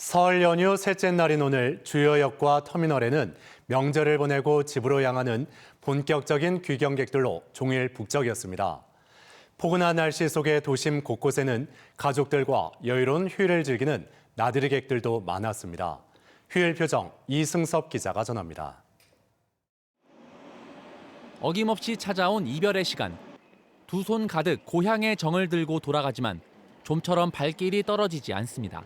설 연휴 셋째 날인 오늘 주요역과 터미널에는 명절을 보내고 집으로 향하는 본격적인 귀경객들로 종일 북적이었습니다. 포근한 날씨 속에 도심 곳곳에는 가족들과 여유로운 휴일을 즐기는 나들이객들도 많았습니다. 휴일 표정 이승섭 기자가 전합니다. 어김없이 찾아온 이별의 시간. 두 손 가득 고향의 정을 들고 돌아가지만 좀처럼 발길이 떨어지지 않습니다.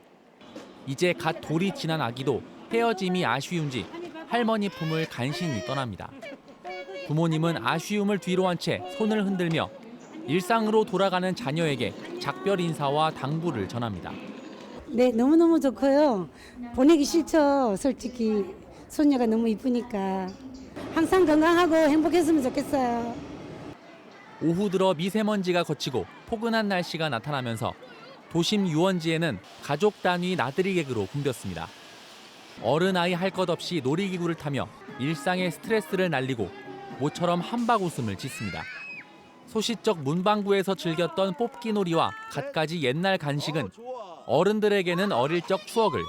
이제 갓 돌이 지난 아기도 헤어짐이 아쉬운지 할머니 품을 간신히 떠납니다. 부모님은 아쉬움을 뒤로 한 채 손을 흔들며 일상으로 돌아가는 자녀에게 작별 인사와 당부를 전합니다. 네, 너무너무 좋고요. 보내기 싫죠, 솔직히. 손녀가 너무 이쁘니까. 항상 건강하고 행복했으면 좋겠어요. 오후 들어 미세먼지가 걷히고 포근한 날씨가 나타나면서 도심 유원지에는 가족 단위 나들이객으로 붐볐습니다. 어른 아이 할 것 없이 놀이기구를 타며 일상의 스트레스를 날리고 모처럼 한박 웃음을 짓습니다. 소시적 문방구에서 즐겼던 뽑기 놀이와 갖가지 옛날 간식은 어른들에게는 어릴 적 추억을,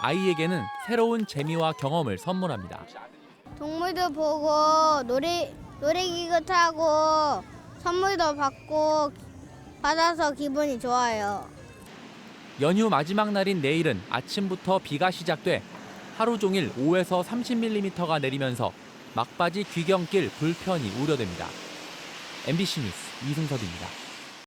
아이에게는 새로운 재미와 경험을 선물합니다. 동물도 보고 놀이 놀이기구 타고 선물도 받고 받아서 기분이 좋아요. 연휴 마지막 날인 내일은 아침부터 비가 시작돼 하루 종일 5에서 30mm가 내리면서 막바지 귀경길 불편이 우려됩니다. MBC 뉴스 이승섭입니다.